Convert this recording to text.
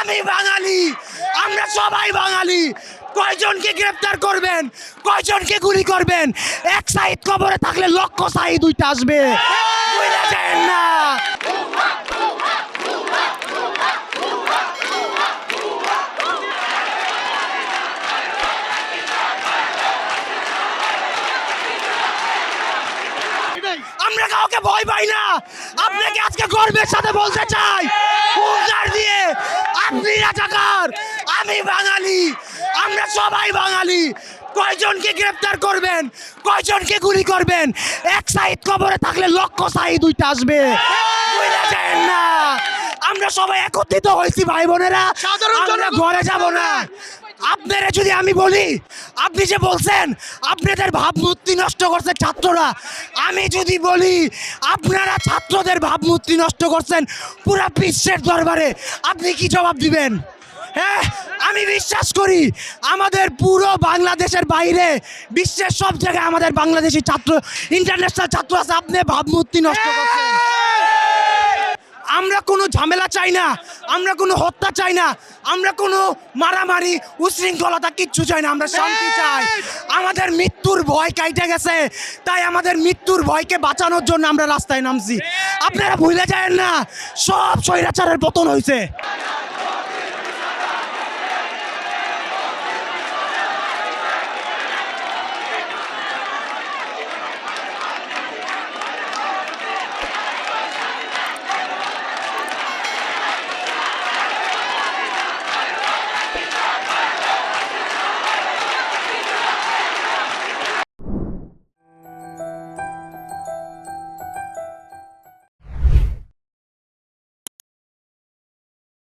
আমি বাঙালি। আমরা সবাই বাঙালি। কয়জনকে গ্রেফতার করবেন? কয়জনকে গুলি করবেন? এক সাইড কবরে থাকলে লক্ষ সাইড দুইটা আসবে। না। আমরা কাউকে ভয় পাই না। আপনাকে আজকে গর্বের সাথে বলতে চাই। দিয়ে আপনি রাজাকার আমি বাঙালি। আমরা সবাই বাঙালি। কয়জনকে গ্রেপ্তার করবেন? কয়জনকে গুলি করবেন? এক সাইড কবরে থাকলে লক্ষ সাইড দুইটা আসবে। না। আমরা সবাই একত্রিত হয়েছি ভাই বোনেরা। আমরা ঘরে যাব না। আপনারা যদি আমি বলি আপনি যে বলছেন, আপনাদের ভাবমূর্তি নষ্ট করছে ছাত্ররা, আমি যদি বলি, আপনারা ছাত্রদের ভাবমূর্তি নষ্ট করছেন পুরা বিশ্বের দরবারে, আপনি কি জবাব দিবেন? হ্যাঁ আমি বিশ্বাস করি, আমাদের পুরো বাংলাদেশের বাইরে, বিশ্বের সব জায়গায় আমাদের বাংলাদেশি ছাত্র ইন্টারন্যাশনাল ছাত্র আছে, আপনি ভাবমূর্তি নষ্ট করছেন। আমরা কোনো ঝামেলা চাই না, আমরা কোনো হত্যা চাই না আমরা কোনো মারামারি উশৃঙ্খলতা কিচ্ছু চাই না আমরা শান্তি চাই। আমাদের মৃত্যুর ভয় কাইটে গেছে। তাই আমাদের মৃত্যুর ভয়কে বাঁচানোর জন্য আমরা রাস্তায় নামছি। আপনারা ভুলে যায় না সব স্বৈরাচারের পতন হয়েছে